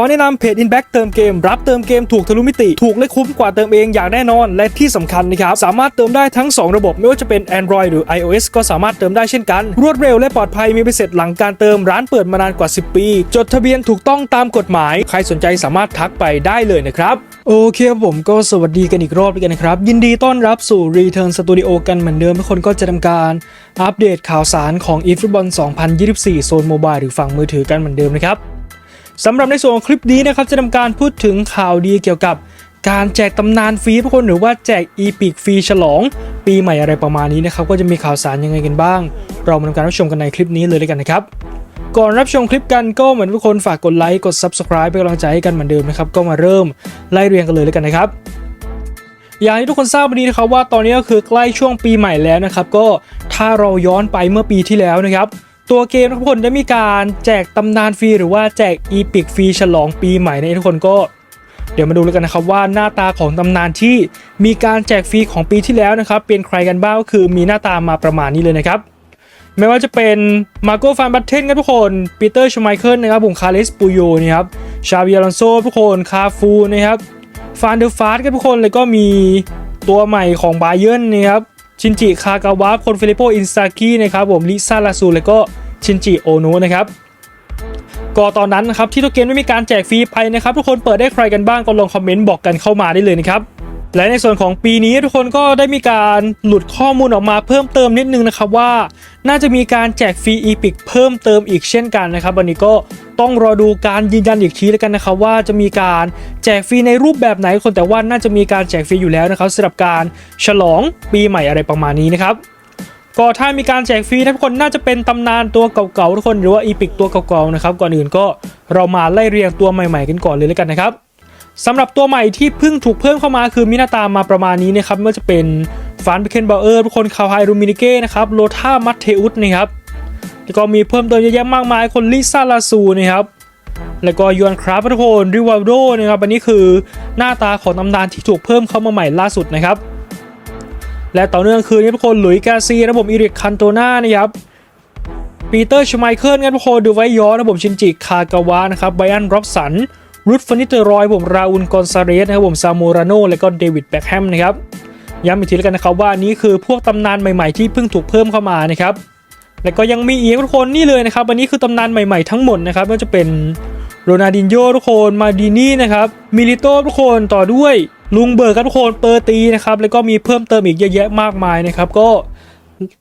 อแนะนำเพจ Inback เติมเกม รับเติมเกมถูกทะลุมิติ ถูกและคุ้มกว่าเติมเองอย่างแน่นอน และที่สำคัญนะครับ สามารถเติมได้ทั้ง 2 ระบบ ไม่ว่าจะเป็น Android หรือ iOS ก็สามารถเติมได้เช่นกัน รวดเร็วและปลอดภัยมีใบเสร็จหลังการเติมร้านเปิดมานานกว่า 10 ปี จดทะเบียนถูกต้องตามกฎหมาย ใครสนใจสามารถทักไปได้เลยนะครับโอเคครับผมก็สวัสดีกันอีกรอบด้วยกันนะครับ ยินดีต้อนรับสู่ Return Studio กันเหมือนเดิมทุกคนก็จะทำการอัปเดตข่าวสารของ eFootball 2024 โซนโมบายหรือฝั่งมือถือกันเหมือนเดิมนะครับ สำหรับในส่วนของคลิปนี้นะครับจะทำการพูดถึงข่าวดีเกี่ยวกับการแจกตำนานฟรีทุกคนหรือว่าแจกอีพิกฟรีฉลอง ปีใหม่อะไรประมาณนี้นะครับ ก็จะมีข่าวสารยังไงกันบ้าง เรามาทำการรับชมกันในคลิปนี้เลยแล้วกันนะครับ ก่อนรับชมคลิปกันก็เหมือนทุกคนฝากกดไลค์กด Subscribe เป็นกำลังใจให้กันเหมือนเดิมนะครับก็มาเริ่มไล่เรียงกันเลยแล้วกันนะครับอย่างที่ทุกคนทราบวันนี้นะครับว่าตอนนี้ก็คือใกล้ช่วงปีใหม่แล้วนะครับ ก็ถ้าเราย้อนไปเมื่อปีที่แล้วนะครับ ตัวเกมทุกคนได้มีการแจกตำนานฟรีหรือว่าแจกอีพิกฟรีฉลองปีใหม่ในทุกคนก็ เดี๋ยวมาดูแล้วกันนะครับว่าหน้าตาของตำนานที่มีการแจกฟรีของปีที่แล้วนะครับ เป็นใครกันบ้างก็คือมีหน้าตามาประมาณนี้เลยนะครับไม่ว่าจะเป็นมาโกฟานบัตเทนครับทุกคนปีเตอร์ชไมเคิลนะครับผมคาร์เลสปูโยนะครับชาบิอลอนโซทุกคนคาฟูนะครับฟานเดอร์ฟาสครับทุกคนแล้วก็มีตัวใหม่ของบาเยิร์นนะครับ ชินจิคากาวะคนฟิลิปโปอินซากินะครับผมลิซาลาซูแล้วก็ชินจิโอโนะนะครับก็ตอนนั้นนะครับที่ตัวเกมไม่มีการแจกฟรีไปนะครับ ทุกคนเปิดได้ใครกันบ้างก็ลองคอมเมนต์บอกกันเข้ามาได้เลยนะครับและในส่วนของปีนี้ทุกคนก็ได้มีการหลุดข้อมูลออกมาเพิ่มเติมนิดนึงนะครับว่า น่าจะมีการแจกฟรีอีพิกเพิ่มเติมอีกเช่นกันนะครับ วันนี้ก็ ต้องรอดูการยืนยันอีกทีแล้วกันนะครับว่าจะมีการแจกฟรีในรูปแบบไหนคนแต่ว่าน่าจะมีการแจกฟรีอยู่แล้วนะครับสำหรับการฉลองปีใหม่อะไรประมาณนี้นะครับก็ถ้ามีการแจกฟรีนทุกคนน่าจะเป็นตำนานตัวเก่าๆทุกคนหรือว่าอีพิกตัวเก่าๆนะครับก่อนอื่นก็เรามาไล่เรียงตัวใหม่ๆกันก่อนเลยแล้วกันนะครับสำหรับตัวใหม่ที่เพิ่งถูกเพิ่มเข้ามาคือมินาตามาประมาณนี้นะครับไม่ว่าจะเป็นฟานเบเคนเบลเออร์ทุกคนคาวไฮรูมินิเก้นะครับโลธามัตเทอุสนะครับ แล้วก็มีเพิ่มเติมเยอะแยะมากมายคนลิซ่าลาซูนะครับแล้วก็ยวนคราฟทุกคนริวัลโดนะครับอันนี้คือหน้าตาของตำนานที่ถูกเพิ่มเข้ามาใหม่ล่าสุดนะครับ และต่อเนื่องคือนี่ทุกคนหลุยส์กาซีระบบอีริกคันโตนานะครับปีเตอร์ชไมเคิลครับทุกคนดูไว้ย้อนระบบชินจิคากาวะนะครับไบอันร็อบสันรูดฟานิเตอร์รอยผมราอุนกอนซาเรสนะครับผมซามูราโนและก็เดวิดแบ็คแฮมนะครับย้ำอีกทีแล้วกันนะครับว่านี้คือพวกตำนานใหม่ๆที่เพิ่งถูกเพิ่มเข้ามานะครับ และก็ยังมีอีกทุกคนนี่เลยนะครับอันนี้คือตำนานใหม่ๆทั้งหมดนะครับไม่ว่าจะเป็นโรนัลดินโญ่ทุกคนมาดินี่นะครับมิลิโต้ทุกคนต่อด้วยลุงเบิร์กทุกคนเปอร์ตีนะครับแล้วก็มีเพิ่มเติมอีกเยอะแยะมากมายนะครับก็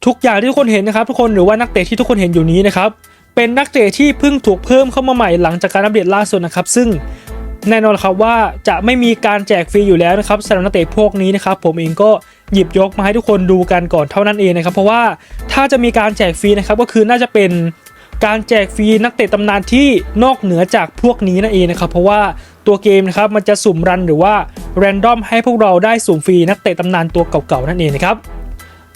ทุกอย่างที่ทุกคนเห็นนะครับทุกคนหรือว่านักเตะที่ทุกคนเห็นอยู่นี้นะครับเป็นนักเตะที่เพิ่งถูกเพิ่มเข้ามาใหม่หลังจากการอัปเดตล่าสุดนะครับซึ่ง แน่นอนครับว่าจะไม่มีการแจกฟรีอยู่แล้วนะครับสำหรับนักเตะพวกนี้นะครับผมเองก็หยิบยกมาให้ทุกคนดูกันก่อนเท่านั้นเองนะครับเพราะว่าถ้าจะมีการแจกฟรีนะครับก็คือน่าจะเป็นการแจกฟรีนักเตะตำนานที่นอกเหนือจากพวกนี้นั่นเองนะครับเพราะว่าตัวเกมนะครับมันจะสุ่มรันหรือว่าแรนดอมให้พวกเราได้สุ่มฟรีนักเตะตำนานตัวเก่าๆนั่นเองนะครับ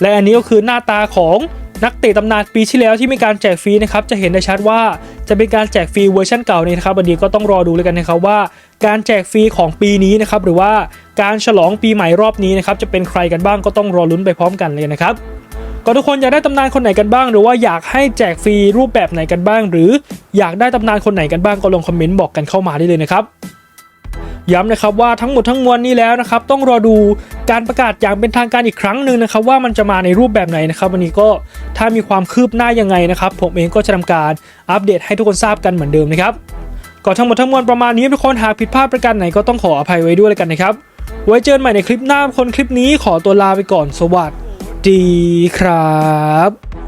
และอันนี้ก็คือหน้าตาของนักเตะตำนานปีที่แล้วที่มีการแจกฟรีนะครับจะเห็นได้ชัดว่า จะเป็นการแจกฟรีเวอร์ชันเก่านี่นะครับวันนี้ก็ต้องรอดูเลยกันนะครับว่า การแจกฟรีของปีนี้นะครับหรือว่าการฉลองปีใหม่รอบนี้นะครับจะเป็นใครกันบ้างก็ต้องรอลุ้นไปพร้อมกันเลยนะครับก็ทุกคนอยากได้ตำนานคนไหนกันบ้าง หรือว่าอยากให้แจกฟรีรูปแบบไหนกันบ้าง หรืออยากได้ตำนานคนไหนกันบ้างก็ลงคอมเมนต์บอกกันเข้ามาได้เลยนะครับย้ำนะครับว่าทั้งหมดทั้งมวลนี้แล้วนะครับต้องรอดู การประกาศอย่างเป็นทางการอีกครั้งหนึ่งนะครับว่ามันจะมาในรูปแบบไหนนะครับวันนี้ก็ถ้ามีความคืบหน้ายังไงนะครับผมเองก็จะทำการอัปเดตให้ทุกคนทราบกันเหมือนเดิมนะครับก็ทั้งหมดทั้งมวลประมาณนี้ทุกคนหากผิดพลาดประการไหนก็ต้องขออภัยไว้ด้วยเลยกันนะครับไว้เจอกันใหม่ในคลิปหน้าคนคลิปนี้ขอตัวลาไปก่อนสวัสดีครับ